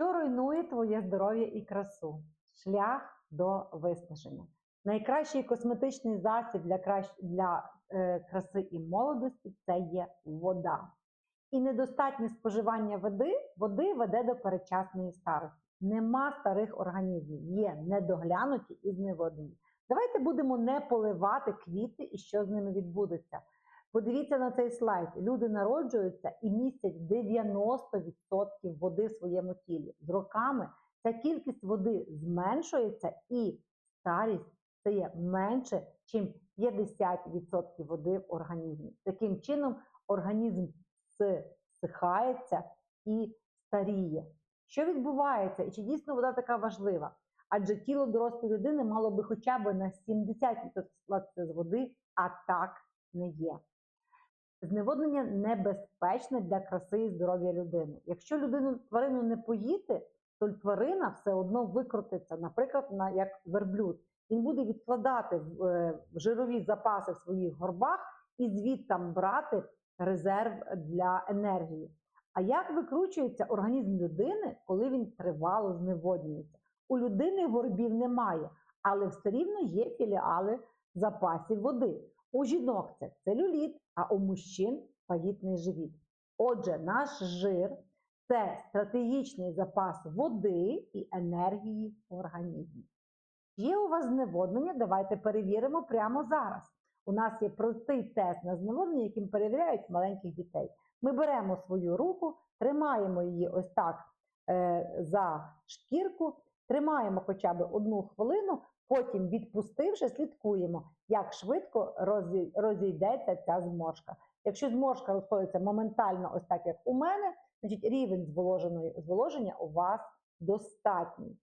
Що руйнує твоє здоров'я і красу? Шлях до виснаження. Найкращий косметичний засіб для, кращ... для е, краси і молодості це є вода. І недостатнє споживання води, води веде до передчасної старості. Нема старих організмів, є недоглянуті і зневоднені. Давайте будемо не поливати квіти і що з ними відбудеться. Подивіться на цей слайд. Люди народжуються і містять 90% води в своєму тілі. З роками ця кількість води зменшується і старість стає менше, ніж 50% води в організмі. Таким чином, організм всихається і старіє. Що відбувається? І чи дійсно вода така важлива? Адже тіло дорослої людини мало би хоча б на 70% складатися з води, а так не є. Зневоднення небезпечне для краси і здоров'я людини. Якщо людину тварину не поїти, то тварина все одно викрутиться, наприклад, на як верблюд. Він буде відкладати е, жирові запаси в своїх горбах і звідтам брати резерв для енергії. А як викручується організм людини, коли він тривало зневоднюється? У людини горбів немає, але все рівно є філіали запасів води. У жінок це целюліт, а у мужчин вагітний живіт. Отже, наш жир це стратегічний запас води і енергії в організмі. Є у вас зневоднення? Давайте перевіримо прямо зараз. У нас є простий тест на зневоднення, яким перевіряють маленьких дітей. Ми беремо свою руку, тримаємо її ось так е, за шкірку, тримаємо хоча б одну хвилину, потім, відпустивши, слідкуємо, як швидко розійдеться ця зморшка. Якщо зморшка розходиться моментально, ось так як у мене, значить рівень зволоження у вас достатній.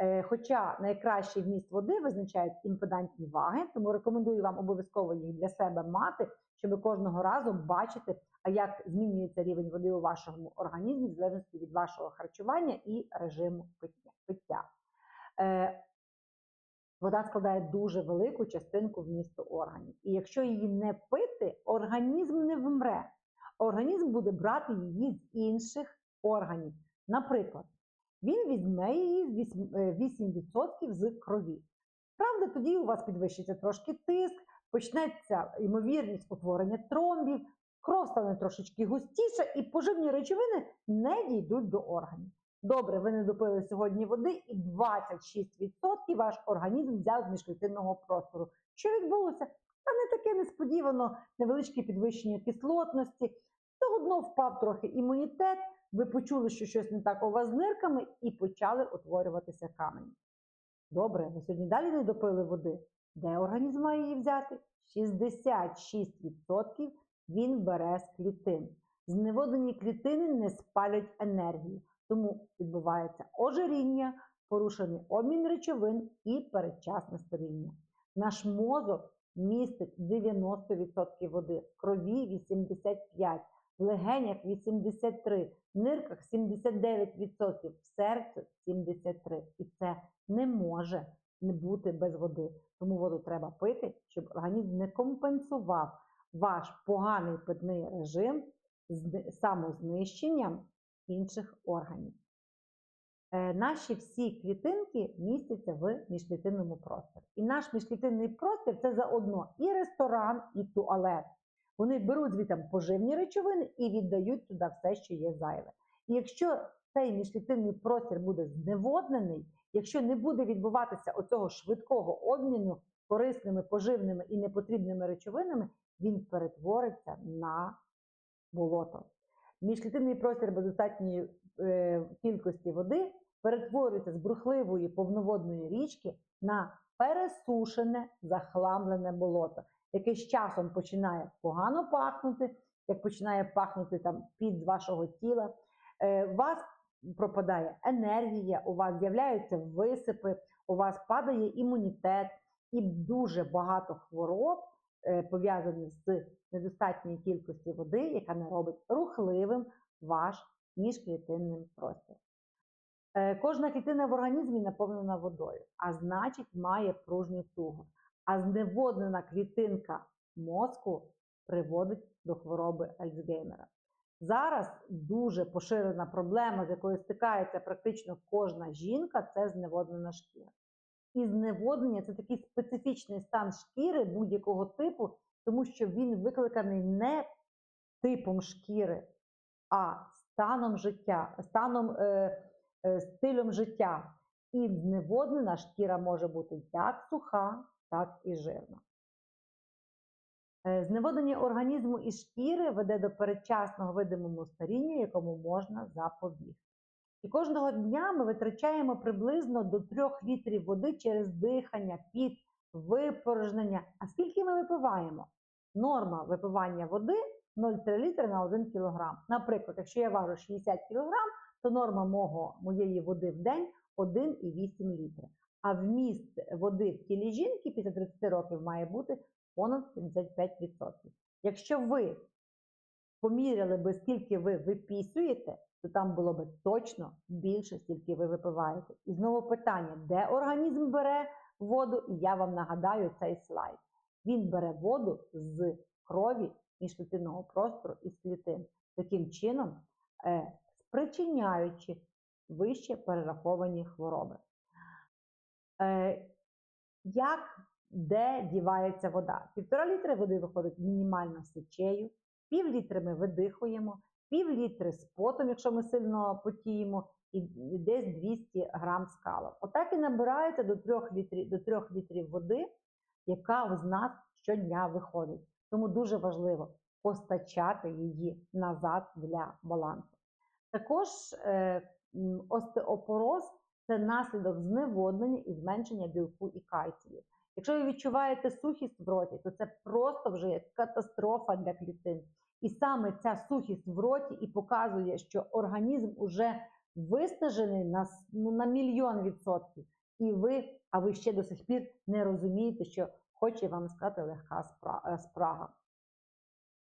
Е, хоча найкращий вміст води визначають імпедантні ваги, тому рекомендую вам обов'язково їх для себе мати, щоб кожного разу бачити, а як змінюється рівень води у вашому організмі, в залежності від вашого харчування і режиму пиття. Е, вода складає дуже велику частинку вмісту органів. І якщо її не пити, організм не вмре. Організм буде брати її з інших органів. Наприклад, він візьме її 8% з крові. Правда, тоді у вас підвищиться трошки тиск, почнеться ймовірність утворення тромбів, кров стане трошечки густіша, і поживні речовини не дійдуть до органів. Добре, ви не допили сьогодні води, і 26% ваш організм взяв з міжклітинного простору. Що відбулося? Та не таке несподівано невеличке підвищення кислотності. Та одно впав трохи імунітет, ви почули, що щось не так у вас з нирками, і почали утворюватися камені. Добре, ви сьогодні далі не допили води. Де організм має її взяти? 66% він бере з клітин. Зневодені клітини не спалять енергію, тому відбувається ожиріння, порушений обмін речовин і передчасне старіння. Наш мозок містить 90% води, в крові 85%, в легенях 83%, в нирках 79%, в серці 73%. І це не може не бути без води. Тому воду треба пити, щоб організм не компенсував ваш поганий питний режим самознищенням інших органів. Е, наші всі клітинки містяться в міжклітинному просторі. І наш міжклітинний простір це заодно і ресторан, і туалет. Вони беруть звідти поживні речовини і віддають туди все, що є зайве. І якщо цей міжклітинний простір буде зневоднений, якщо не буде відбуватися оцього швидкого обміну корисними поживними і непотрібними речовинами, він перетвориться на болото. Міжклітинний простір без достатньої е, кількості води перетворюється з брухливої повноводної річки на пересушене, захламлене болото, яке з часом починає погано пахнути, як починає пахнути там під вашого тіла. Е, у вас пропадає енергія, у вас з'являються висипи, у вас падає імунітет і дуже багато хвороб е, пов'язаних з недостатньою кількістю води, яка не робить рухливим ваш міжклітинним простір. Е, кожна клітина в організмі наповнена водою, а значить, має пружний тугор. А зневоднена клітинка мозку приводить до хвороби Альцгеймера. Зараз дуже поширена проблема, з якою стикається практично кожна жінка, це зневоднена шкіра. І зневоднення це такий специфічний стан шкіри будь-якого типу, тому що він викликаний не типом шкіри, а станом життя, станом е, е, стилем життя. І зневоднена шкіра може бути як суха, так і жирна. Е, Зневоднення організму і шкіри веде до передчасного видимого старіння, якому можна запобігти. І кожного дня ми витрачаємо приблизно до 3 літрів води через дихання, під випорожнення. А скільки ми випиваємо? Норма випивання води 0,3 літри на 1 кг. Наприклад, якщо я важу 60 кг, то норма мого, моєї води в день 1,8 літри. А вміст води в тілі жінки після 30 років має бути понад 75%. Якщо ви поміряли би, скільки ви випісуєте, то там було би точно більше, скільки ви випиваєте. І знову питання, де організм бере воду? І я вам нагадаю цей слайд. Він бере воду з крові міжклітинного простору і з клітин, таким чином е, спричиняючи вище перераховані хвороби. Е, як де дівається вода? Півтора літри води виходить мінімально сечею, пів літри ми видихуємо, пів літри з потом, якщо ми сильно потіємо, і десь 200 грам скалу. Отак і набираєте до 3 літрів, до 3 літрів води, яка з нас щодня виходить. Тому дуже важливо постачати її назад для балансу. Також е, остеопороз це наслідок зневоднення і зменшення білку і кальцію. Якщо ви відчуваєте сухість в роті, то це просто вже катастрофа для клітин. І саме ця сухість в роті і показує, що організм уже виснажений на, ну, на мільйон відсотків. І ви, а ви ще до сих пір не розумієте, що хоче вам сказати легка е, спрага.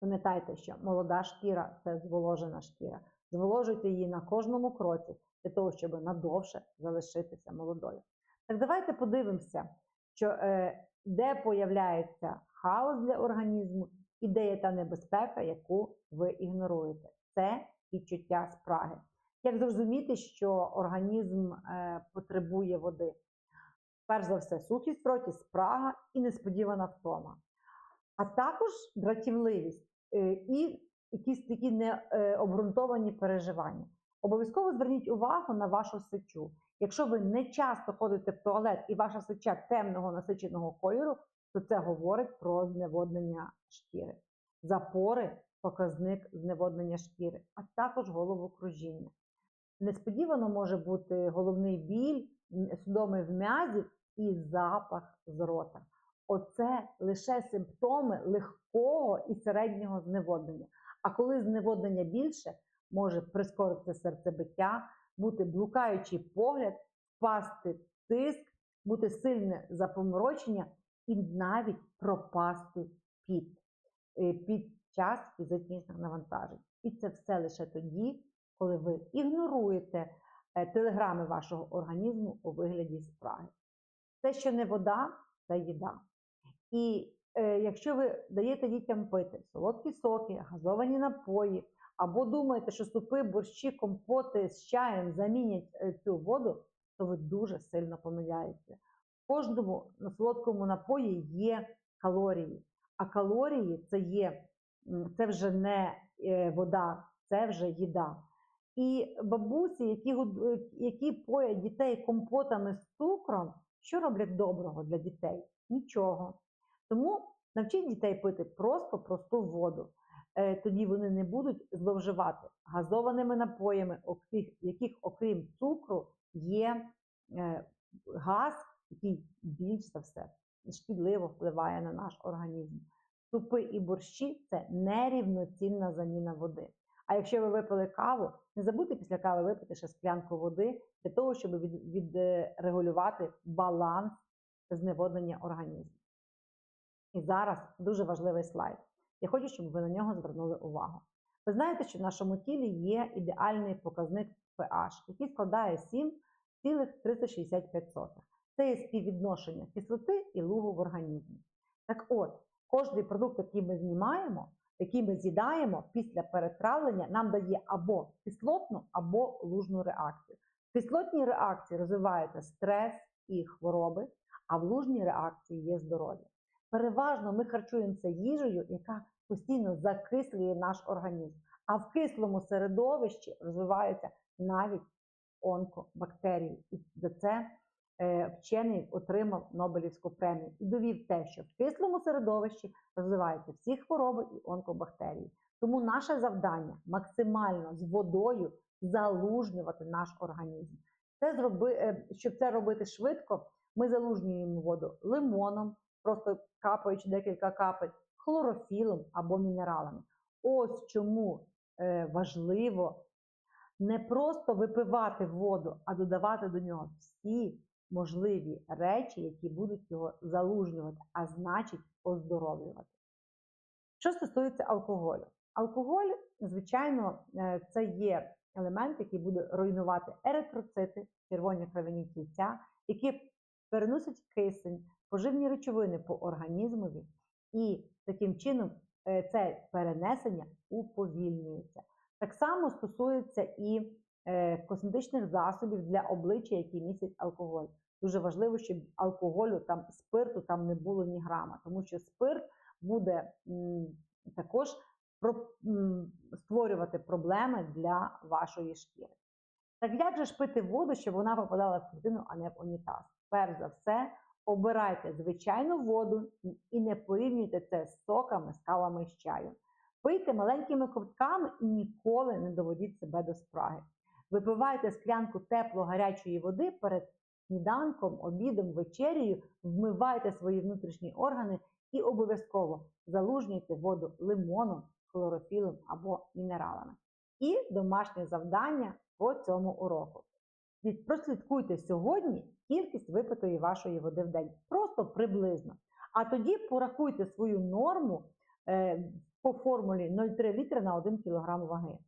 Пам'ятайте, що молода шкіра це зволожена шкіра. Зволожуйте її на кожному кроці для того, щоб надовше залишитися молодою. Так давайте подивимося, що е, де появляється хаос для організму і де є та небезпека, яку ви ігноруєте. Це відчуття спраги. Як зрозуміти, що організм е, потребує води? Перш за все, сухість в роті, спрага і несподівана втома. А також дратівливість е, і якісь такі необґрунтовані переживання. Обов'язково зверніть увагу на вашу сечу. Якщо ви не часто ходите в туалет і ваша сеча темного насиченого кольору, то це говорить про зневоднення шкіри. Запори показник зневоднення шкіри, а також головокружіння. Несподівано може бути головний біль, судоми в м'язі і запах з рота. Оце лише симптоми легкого і середнього зневоднення. А коли зневоднення більше, може прискоритися серцебиття, бути блукаючий погляд, впасти тиск, бути сильне запоморочення і навіть пропасти під, е, під час фізичних навантажень. І це все лише тоді, коли ви ігноруєте е, телеграми вашого організму у вигляді спраги. Те, що не вода, це їда. І е, якщо ви даєте дітям пити солодкі соки, газовані напої, або думаєте, що супи, борщі, компоти з чаєм замінять е, цю воду, то ви дуже сильно помиляєтеся. Кожному солодкому напої є калорії, а калорії це є це вже не е, вода, це вже їда. І бабусі, які, е, які поять дітей компотами з цукром, що роблять доброго для дітей? Нічого. Тому навчіть дітей пити просто просту воду. Е, Тоді вони не будуть зловживати газованими напоями, яких, окрім цукру, є газ, який більш за все шкідливо впливає на наш організм. Супи і борщі це нерівноцінна заміна води. А якщо ви випили каву, не забудьте після кави випити ще склянку води для того, щоб відрегулювати баланс зневоднення організму. І зараз дуже важливий слайд. Я хочу, щоб ви на нього звернули увагу. Ви знаєте, що в нашому тілі є ідеальний показник pH, який складає 7,365. Це є співвідношення кислоти і лугу в організмі. Так от, кожний продукт, який ми знімаємо, який ми з'їдаємо після перетравлення, нам дає або кислотну, або лужну реакцію. В кислотній реакції розвивається стрес і хвороби, а в лужній реакції є здоров'я. Переважно ми харчуємося їжею, яка постійно закислює наш організм. А в кислому середовищі розвиваються навіть онкобактерії. І за це вчений отримав Нобелівську премію і довів те, що в кислому середовищі розвиваються всі хвороби і онкобактерії. Тому наше завдання максимально з водою залужнювати наш організм. Це зроби, е, щоб це робити швидко, ми залужнюємо воду лимоном, просто капаючи декілька капель, хлорофілом або мінералами. Ось чому е, важливо не просто випивати воду, а додавати до нього всі можливі речі, які будуть його залужнювати, а значить оздоровлювати. Що стосується алкоголю, алкоголь, звичайно, е, це є елемент, який буде руйнувати еритроцити, червоні кровяні тільця, які переносять кисень, поживні речовини по організмові, і таким чином е, це перенесення уповільнюється. Так само стосується і косметичних засобів для обличчя, які містять алкоголь. Дуже важливо, щоб алкоголю там спирту там не було ні грама, тому що спирт буде також створювати проблеми для вашої шкіри. Так як же ж пити воду, щоб вона попадала в клітину, а не в унітаз? Перш за все, обирайте звичайну воду і не порівнюйте це з соками, з кавами з чаю. Пийте маленькими ковтками і ніколи не доводіть себе до спраги. Випивайте склянку тепло-гарячої води перед сніданком, обідом, вечерею, вмивайте свої внутрішні органи і обов'язково залужнюйте воду лимоном, хлорофілом або мінералами. І домашнє завдання по цьому уроку. Прослідкуйте сьогодні кількість випитої вашої води в день. Просто приблизно. А тоді порахуйте свою норму е, по формулі 0,3 літри на 1 кг ваги.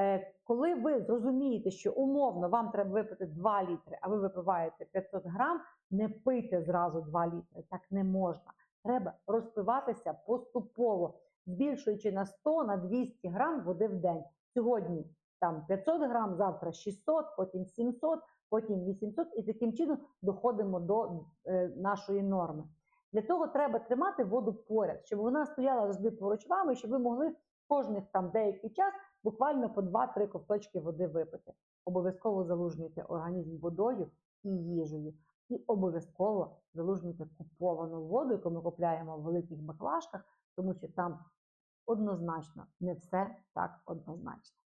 Е, коли ви зрозумієте, що умовно вам треба випити 2 літри, а ви випиваєте 500 грам, не пийте зразу 2 літри. Так не можна. Треба розпиватися поступово, збільшуючи на 100 на 200 грам води в день. Сьогодні там 500 грам, завтра 600, потім 700, потім 800 і таким чином доходимо до е, нашої норми. Для того треба тримати воду поряд, щоб вона стояла завжди поруч вами, щоб ви могли кожних там деякий час буквально по 2-3 ковточки води випити. Обов'язково залужнюйте організм водою і їжею. І обов'язково залужнюйте куповану воду, яку ми купляємо в великих баклажках, тому що там однозначно не все так однозначно.